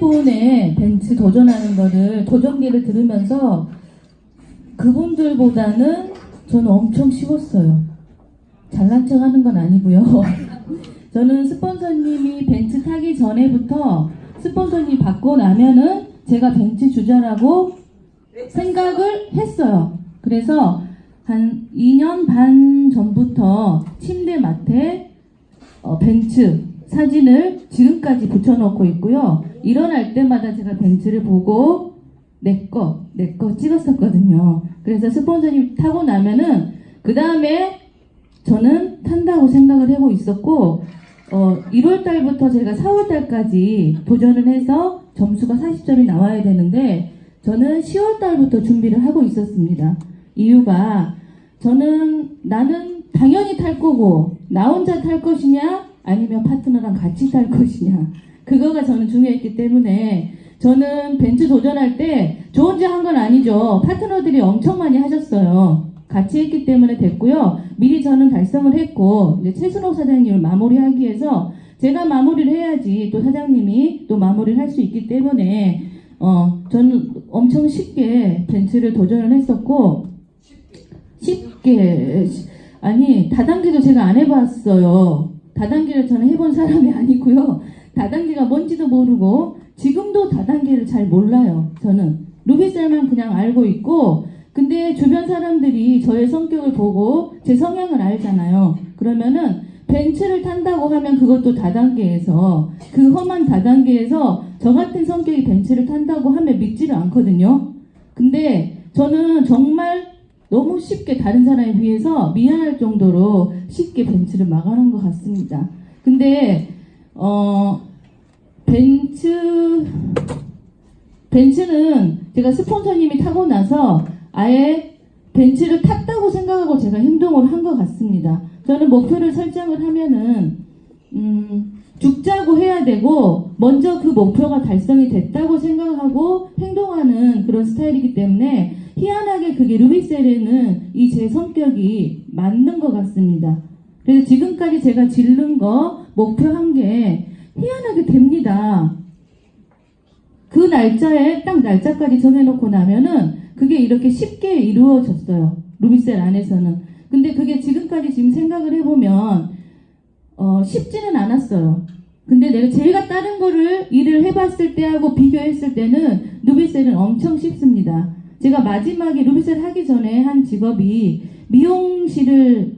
분의 벤츠 도전하는 거를 도전기를 들으면서 그분들보다는 저는 엄청 쉬웠어요. 잘난 척 하는 건 아니고요. 저는 스폰서님이 벤츠 타기 전에부터 스폰서님 받고 나면은 제가 벤츠 주자라고 생각을 했어요. 그래서 한 2년 반 전부터 침대 맡에 어, 벤츠 사진을 지금까지 붙여놓고 있고요. 일어날 때마다 제가 벤츠를 보고 내 거, 내 거 찍었었거든요. 그래서 스폰서님 타고 나면은 그 다음에 저는 탄다고 생각을 하고 있었고 어, 1월 달부터 제가 4월 달까지 도전을 해서 점수가 40점이 나와야 되는데 저는 10월 달부터 준비를 하고 있었습니다. 이유가 저는 나는 당연히 탈 거고 나 혼자 탈 것이냐 아니면 파트너랑 같이 탈 것이냐 그거가 저는 중요했기 때문에 저는 벤츠 도전할 때 저 혼자 한 건 아니죠. 파트너들이 엄청 많이 하셨어요. 같이 했기 때문에 됐고요. 미리 저는 달성을 했고 이제 최순옥 사장님을 마무리하기 위해서 제가 마무리를 해야지 또 사장님이 또 마무리를 할 수 있기 때문에 어 저는 엄청 쉽게 벤츠를 도전을 했었고 쉽게 아니 다단계도 제가 안 해봤어요. 다단계를 저는 해본 사람이 아니고요. 다단계가 뭔지도 모르고 지금도 다단계를 잘 몰라요. 저는 루비셀만 그냥 알고 있고 근데 주변 사람들이 저의 성격을 보고 제 성향을 알잖아요. 그러면은 벤츠를 탄다고 하면 그것도 다단계에서 그 험한 다단계에서 저 같은 성격이 벤츠를 탄다고 하면 믿지를 않거든요. 근데 저는 정말 너무 쉽게 다른 사람에 비해서 미안할 정도로 쉽게 벤츠를 막아놓은 것 같습니다. 근데 어 벤츠 벤츠는 제가 스폰서님이 타고 나서 아예 벤츠를 탔다고 생각하고 제가 행동을 한 것 같습니다. 저는 목표를 설정을 하면은 음, 죽자고 해야 되고 먼저 그 목표가 달성이 됐다고 생각하고 행동하는 그런 스타일이기 때문에 희한하게 그게 루비셀에는 이 제 성격이 맞는 것 같습니다. 그래서 지금까지 제가 질른 거 목표한 게 희한하게 됩니다. 그 날짜에 딱 날짜까지 정해놓고 나면은 그게 이렇게 쉽게 이루어졌어요. 루비셀 안에서는. 근데 그게 지금까지 지금 생각을 해보면 어, 쉽지는 않았어요. 근데 내가 제가 다른 거를 일을 해봤을 때하고 비교했을 때는 루비셀은 엄청 쉽습니다. 제가 마지막에 루비셀 하기 전에 한 직업이 미용실을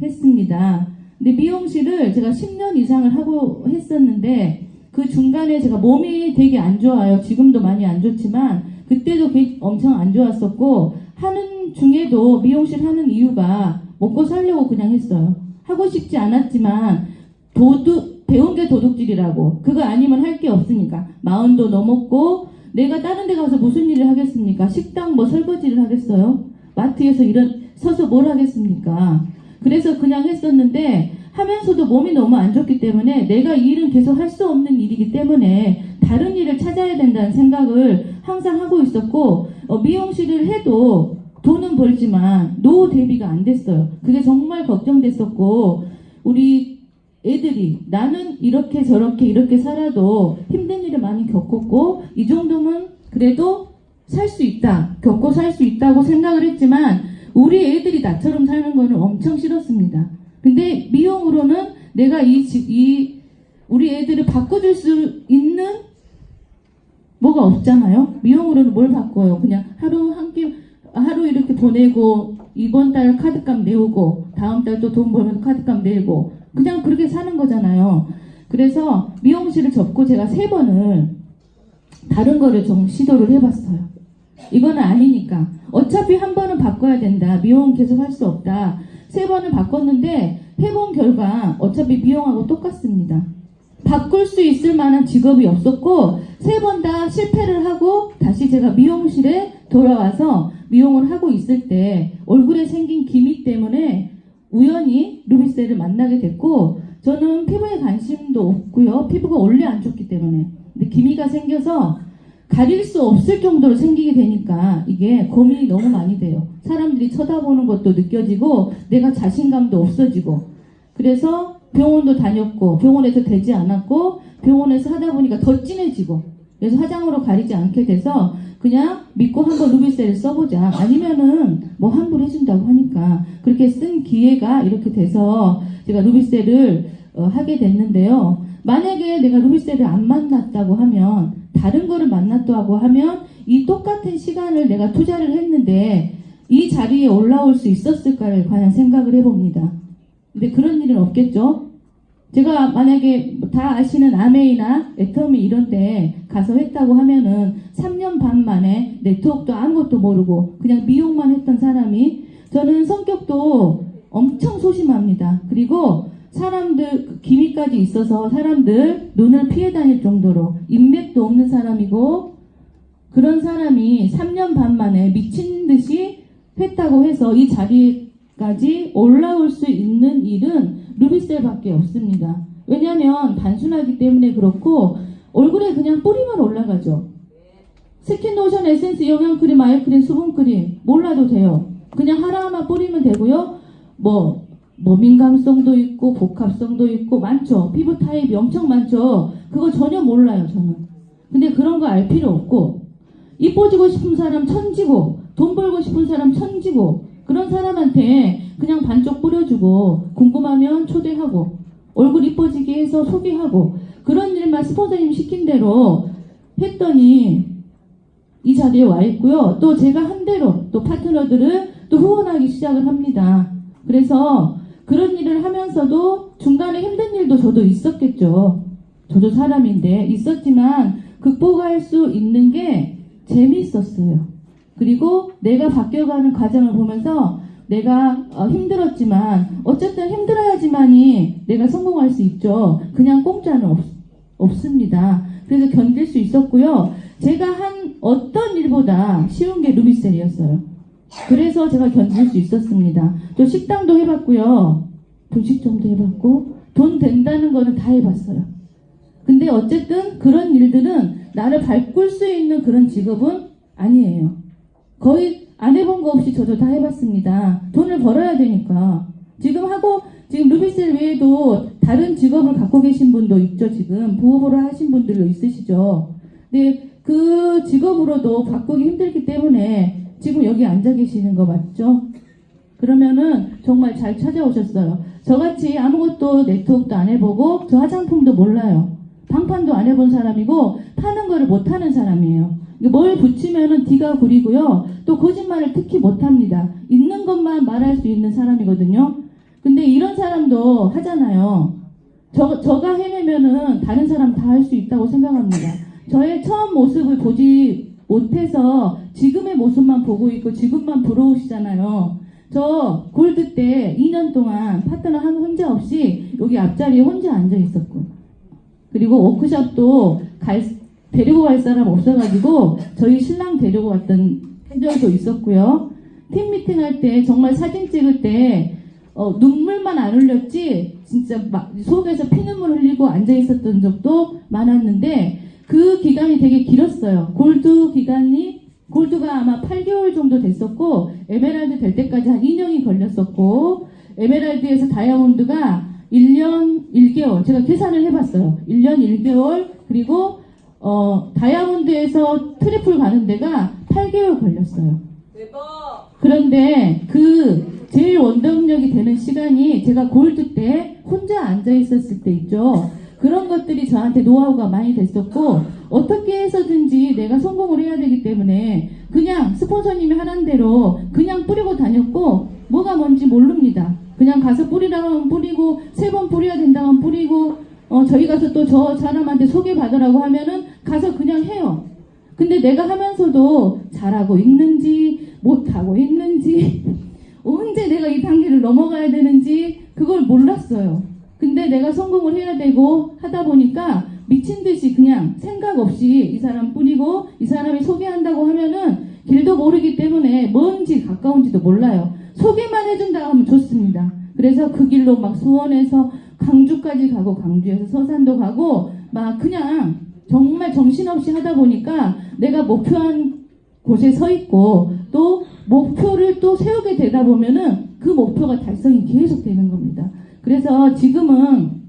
했습니다. 근데 미용실을 제가 10년 이상을 하고 했었는데 그 중간에 제가 몸이 되게 안 좋아요. 지금도 많이 안 좋지만 그때도 그 엄청 안 좋았었고 하는 중에도 미용실 하는 이유가 먹고 살려고 그냥 했어요. 하고 싶지 않았지만 도둑 배운 게 도둑질이라고 그거 아니면 할 게 없으니까 마흔도 넘었고 내가 다른 데 가서 무슨 일을 하겠습니까? 식당 뭐 설거지를 하겠어요? 마트에서 이런 서서 뭘 하겠습니까? 그래서 그냥 했었는데 하면서도 몸이 너무 안 좋기 때문에 내가 이 일은 계속 할 수 없는 일이기 때문에 다른 일을 찾아야 된다는 생각을 항상 하고 있었고 어, 미용실을 해도 돈은 벌지만 노후 대비가 안 됐어요. 그게 정말 걱정됐었고 우리 애들이 나는 이렇게 저렇게 이렇게 살아도 힘든 일을 많이 겪었고 이 정도면 그래도 살 수 있다 겪고 살 수 있다고 생각을 했지만 우리 애들이 나처럼 사는 거는 엄청 싫었습니다. 근데 미용으로는 내가 이, 지- 이 우리 애들을 바꿔줄 수 있는 뭐가 없잖아요. 미용으로는 뭘 바꿔요? 그냥 하루 한 끼, 하루 이렇게 보내고 이번 달 카드값 내오고 다음 달 또 돈 벌면 카드값 내고 그냥 그렇게 사는 거잖아요. 그래서 미용실을 접고 제가 세 번을 다른 거를 좀 시도를 해봤어요. 이거는 아니니까. 어차피 한 번은 바꿔야 된다. 미용 계속 할 수 없다. 세 번을 바꿨는데 해본 결과 어차피 미용하고 똑같습니다. 바꿀 수 있을 만한 직업이 없었고 세 번 다 실패를 하고 다시 제가 미용실에 돌아와서 미용을 하고 있을 때 얼굴에 생긴 기미 때문에 우연히 루비셀을 만나게 됐고 저는 피부에 관심도 없고요. 피부가 원래 안 좋기 때문에. 근데 기미가 생겨서 가릴 수 없을 정도로 생기게 되니까 이게 고민이 너무 많이 돼요. 사람들이 쳐다보는 것도 느껴지고 내가 자신감도 없어지고 그래서 병원도 다녔고 병원에서 되지 않았고 병원에서 하다 보니까 더 진해지고 그래서 화장으로 가리지 않게 돼서 그냥 믿고 한번 루비셀을 써보자. 아니면은 뭐 환불해준다고 하니까 그렇게 쓴 기회가 이렇게 돼서 제가 루비셀을 어, 하게 됐는데요. 만약에 내가 루비셀을 안 만났다고 하면 다른 거를 만났다고 하면 이 똑같은 시간을 내가 투자를 했는데 이 자리에 올라올 수 있었을까를 과연 생각을 해봅니다. 근데 그런 일은 없겠죠? 제가 만약에 다 아시는 아메이나 애터미 이런 데 가서 했다고 하면은 3년 반 만에 네트워크도 아무것도 모르고 그냥 미용만 했던 사람이 저는 성격도 엄청 소심합니다. 그리고 사람들 그 기미까지 있어서 사람들 눈을 피해 다닐 정도로 인맥도 없는 사람이고 그런 사람이 3년 반 만에 미친 듯이 했다고 해서 이 자리까지 올라올 수 있는 일은 루비셀밖에 없습니다. 왜냐하면 단순하기 때문에 그렇고 얼굴에 그냥 뿌리만 올라가죠. 스킨 로션, 에센스, 영양크림, 아이크림, 수분크림 몰라도 돼요. 그냥 하나하나 뿌리면 되고요. 뭐, 뭐 민감성도 있고 복합성도 있고 많죠. 피부 타입이 엄청 많죠. 그거 전혀 몰라요, 저는. 근데 그런 거 알 필요 없고 이뻐지고 싶은 사람 천지고 돈 벌고 싶은 사람 천지고 그런 사람한테 그냥 반쪽 뿌려주고 궁금하면 초대하고 얼굴 이뻐지게 해서 소개하고 그런 일만 스폰서님 시킨 대로 했더니 이 자리에 와 있고요. 또 제가 한 대로 또 파트너들을 또 후원하기 시작을 합니다. 그래서 그런 일을 하면서도 중간에 힘든 일도 저도 있었겠죠. 저도 사람인데 있었지만 극복할 수 있는 게 재미있었어요. 그리고 내가 바뀌어가는 과정을 보면서 내가 어, 힘들었지만 어쨌든 힘들어야지만이 내가 성공할 수 있죠. 그냥 공짜는 없, 없습니다. 그래서 견딜 수 있었고요. 제가 한 어떤 일보다 쉬운 게 루비셀이었어요. 그래서 제가 견딜 수 있었습니다. 또 식당도 해봤고요. 분식점도 해봤고 돈 된다는 거는 다 해봤어요. 근데 어쨌든 그런 일들은 나를 바꿀 수 있는 그런 직업은 아니에요. 거의 안 해본 거 없이 저도 다 해봤습니다. 돈을 벌어야 되니까. 지금 하고, 지금 루비셀 외에도 다른 직업을 갖고 계신 분도 있죠, 지금. 부업으로 하신 분들도 있으시죠. 근데 그 직업으로도 바꾸기 힘들기 때문에 지금 여기 앉아 계시는 거 맞죠? 그러면은 정말 잘 찾아오셨어요. 저같이 아무것도 네트워크도 안 해보고 저 화장품도 몰라요. 방판도 안 해본 사람이고 파는 거를 못 하는 사람이에요. 뭘 붙이면은 뒤가 구리고요. 또 거짓말을 특히 못 합니다. 있는 것만 말할 수 있는 사람이거든요. 근데 이런 사람도 하잖아요. 저, 저가 해내면은 다른 사람 다 할 수 있다고 생각합니다. 저의 처음 모습을 보지 못해서 지금의 모습만 보고 있고 지금만 부러우시잖아요. 저 골드 때 2년 동안 파트너 한 혼자 없이 여기 앞자리에 혼자 앉아 있었고 그리고 워크숍도 갈, 데리고 갈 사람 없어가지고 저희 신랑 데리고 왔던 해절도 있었고요. 팀 미팅 할 때 정말 사진 찍을 때 어, 눈물만 안 흘렸지 진짜 막 속에서 피눈물 흘리고 앉아 있었던 적도 많았는데 그 기간이 되게 길었어요. 골드 기간이 골드가 아마 8개월 정도 됐었고 에메랄드 될 때까지 한 2년이 걸렸었고 에메랄드에서 다이아몬드가 1년 1개월 제가 계산을 해봤어요. 1년 1개월 그리고 어, 다이아몬드에서 트리플 가는 데가 8개월 걸렸어요. 대박! 그런데 그 제일 원동력이 되는 시간이 제가 골드 때 혼자 앉아 있었을 때 있죠. 그런 것들이 저한테 노하우가 많이 됐었고 어떻게 해서든지 내가 성공을 해야 되기 때문에 그냥 스폰서님이 하는 대로 그냥 뿌리고 다녔고 뭐가 뭔지 모릅니다. 그냥 가서 뿌리라고 하면 뿌리고 세 번 뿌려야 된다고 하면 뿌리고 어, 저희 가서 또 저 사람한테 소개받으라고 하면은 가서 그냥 해요. 근데 내가 하면서도 잘하고 있는지 못하고 있는지 언제 내가 이 단계를 넘어가야 되는지 그걸 몰랐어요. 근데 내가 성공을 해야 되고 하다 보니까 미친 듯이 그냥 생각 없이 이 사람 뿌리고 이 사람이 소개한다고 하면은 길도 모르기 때문에 먼지 가까운지도 몰라요. 소개만 해준다고 하면 좋습니다. 그래서 그 길로 막 수원에서 강주까지 가고 강주에서 서산도 가고 막 그냥 정말 정신없이 하다 보니까 내가 목표한 곳에 서 있고 또 목표를 또 세우게 되다 보면은 그 목표가 달성이 계속 되는 겁니다. 그래서 지금은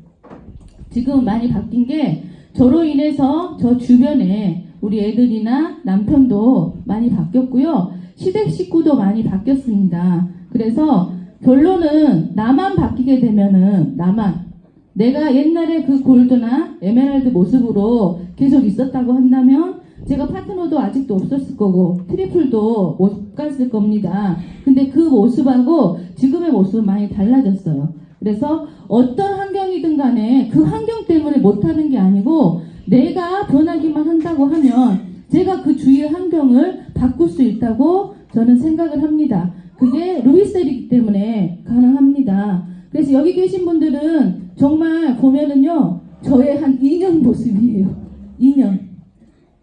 지금 많이 바뀐 게 저로 인해서 저 주변에 우리 애들이나 남편도 많이 바뀌었고요. 시댁 식구도 많이 바뀌었습니다. 그래서 결론은 나만 바뀌게 되면은 나만 내가 옛날에 그 골드나 에메랄드 모습으로 계속 있었다고 한다면 제가 파트너도 아직도 없었을 거고 트리플도 못 갔을 겁니다. 근데 그 모습하고 지금의 모습은 많이 달라졌어요. 그래서 어떤 환경이든 간에 그 환경 때문에 못하는 게 아니고 내가 변하기만 한다고 하면 제가 그 주위의 환경을 바꿀 수 있다고 저는 생각을 합니다. 그게 루이셀이기 때문에 가능합니다. 그래서 여기 계신 분들은 정말 보면은요, 저의 한 2년 모습이에요. 2년.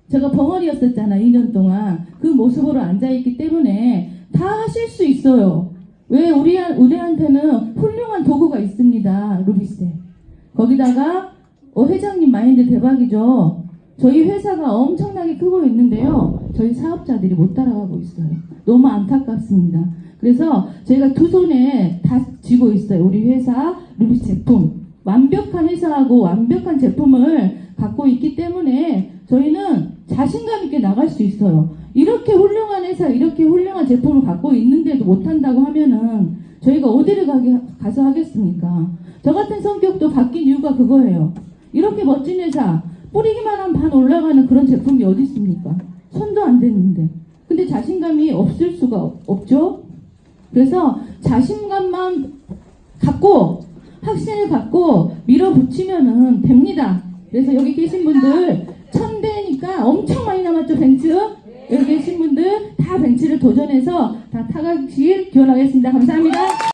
제가 벙어리였었잖아, 2년 동안. 그 모습으로 앉아있기 때문에 다 하실 수 있어요. 왜 우리, 우리한테는 훌륭한 도구가 있습니다, 루비세. 거기다가, 어, 회장님 마인드 대박이죠. 저희 회사가 엄청나게 크고 있는데요. 저희 사업자들이 못 따라가고 있어요. 너무 안타깝습니다. 그래서 저희가 두 손에 다 쥐고 있어요. 우리 회사 루비 제품. 완벽한 회사하고 완벽한 제품을 갖고 있기 때문에 저희는 자신감 있게 나갈 수 있어요. 이렇게 훌륭한 회사, 이렇게 훌륭한 제품을 갖고 있는데도 못한다고 하면은 저희가 어디를 가게, 가서 하겠습니까? 저 같은 성격도 바뀐 이유가 그거예요. 이렇게 멋진 회사, 뿌리기만 하면 반 올라가는 그런 제품이 어디 있습니까? 손도 안 대는데. 근데 자신감이 없을 수가 없- 없죠? 그래서 자신감만 갖고 확신을 갖고 밀어붙이면은 됩니다. 그래서 여기 계신 분들 천대니까 엄청 많이 남았죠 벤츠? 여기 계신 분들 다 벤츠를 도전해서 다 타가실 기원하겠습니다. 감사합니다.